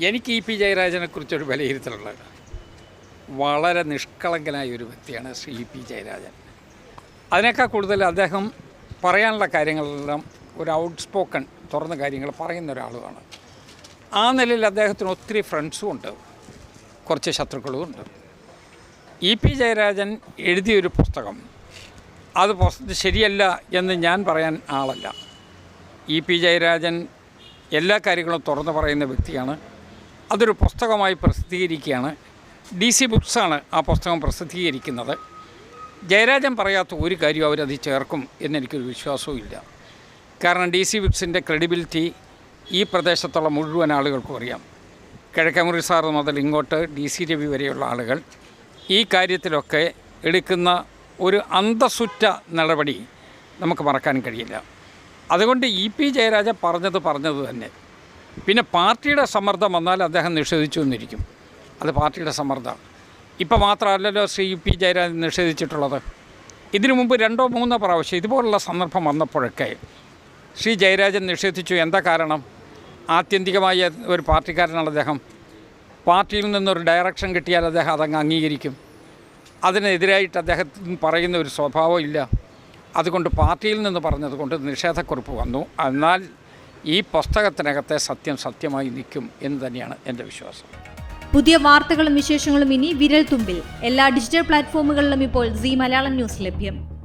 എനിക്ക് E P ജയരാജനെക്കുറിച്ചൊരു വിലയിരുത്തലുള്ളത്. വളരെ നിഷ്കളങ്കനായ ഒരു വ്യക്തിയാണ് ശ്രീ ഇ പി ജയരാജൻ. അതിനേക്കാൾ കൂടുതൽ അദ്ദേഹം പറയാനുള്ള കാര്യങ്ങളെല്ലാം ഒരു ഔട്ട് സ്പോക്കൺ തുറന്ന കാര്യങ്ങൾ പറയുന്ന ഒരാളുമാണ്. ആ നിലയിൽ അദ്ദേഹത്തിന് ഒത്തിരി ഫ്രണ്ട്സും ഉണ്ട്. കുറച്ച് ശത്രുക്കളും ഉണ്ട്. ഇ പി ജയരാജൻ എഴുതിയൊരു പുസ്തകം അത് പുസ്തകം ശരിയല്ല എന്ന് ഞാൻ പറയാൻ ആളല്ല. ഇ പി ജയരാജൻ എല്ലാ കാര്യങ്ങളും തുറന്നു പറയുന്ന വ്യക്തിയാണ് അതൊരു പുസ്തകമായി പ്രസിദ്ധീകരിക്കുകയാണ്. ഡി സി ബുക്സാണ് ആ പുസ്തകം പ്രസിദ്ധീകരിക്കുന്നത്. ജയരാജൻ പറയാത്ത ഒരു കാര്യം അവരത് ചേർക്കും എന്നെനിക്കൊരു വിശ്വാസവും ഇല്ല കാരണം ഡി സി ബുക്സിന്റെ ക്രെഡിബിലിറ്റി ഈ പ്രദേശത്തുള്ള മുഴുവൻ ആളുകൾക്കും അറിയാം. കിഴക്കമുറി സാർ മുതൽ ഇങ്ങോട്ട് ഡി സി രവി വരെയുള്ള ആളുകൾ ഈ കാര്യത്തിലൊക്കെ എടുക്കുന്ന ഒരു അന്തസുറ്റ നടപടി നമുക്ക് മറക്കാൻ കഴിയില്ല. അതുകൊണ്ട് ഇ പി ജയരാജ പറഞ്ഞത് പറഞ്ഞത് തന്നെ. പിന്നെ പാർട്ടിയുടെ സമ്മർദ്ദം വന്നാൽ അദ്ദേഹം നിഷേധിച്ചു എന്നിരിക്കും. അത് പാർട്ടിയുടെ സമ്മർദ്ദമാണ്. ഇപ്പോൾ മാത്രമല്ലല്ലോ ശ്രീ യു പി ജയരാജൻ നിഷേധിച്ചിട്ടുള്ളത്. ഇതിനു മുമ്പ് രണ്ടോ മൂന്നോ പ്രാവശ്യം ഇതുപോലുള്ള സന്ദർഭം വന്നപ്പോഴൊക്കെ ശ്രീ ജയരാജൻ നിഷേധിച്ചു. എന്താ കാരണം? ആത്യന്തികമായ ഒരു പാർട്ടിക്കാരനാണ് അദ്ദേഹം. പാർട്ടിയിൽ നിന്നൊരു ഡയറക്ഷൻ കിട്ടിയാൽ അദ്ദേഹം അതങ്ങ് അംഗീകരിക്കും. അതിനെതിരായിട്ട് അദ്ദേഹത്തിന് പറയുന്ന ഒരു സ്വഭാവം ഇല്ല. അതുകൊണ്ട് പാർട്ടിയിൽ നിന്ന് പറഞ്ഞതുകൊണ്ട് നിഷേധക്കുറിപ്പ് വന്നു. എന്നാൽ ഈ പുസ്തകത്തിനകത്തെ സത്യം സത്യമായി നിൽക്കും എന്ന് തന്നെയാണ് എന്റെ വിശ്വാസം. പുതിയ വാർത്തകളും വിശേഷങ്ങളും ഇനി വിരൽ തുമ്പിൽ എല്ലാ ഡിജിറ്റൽ പ്ലാറ്റ്ഫോമുകളിലും ഇപ്പോൾ സി മലയാളം ന്യൂസ് ലഭ്യം.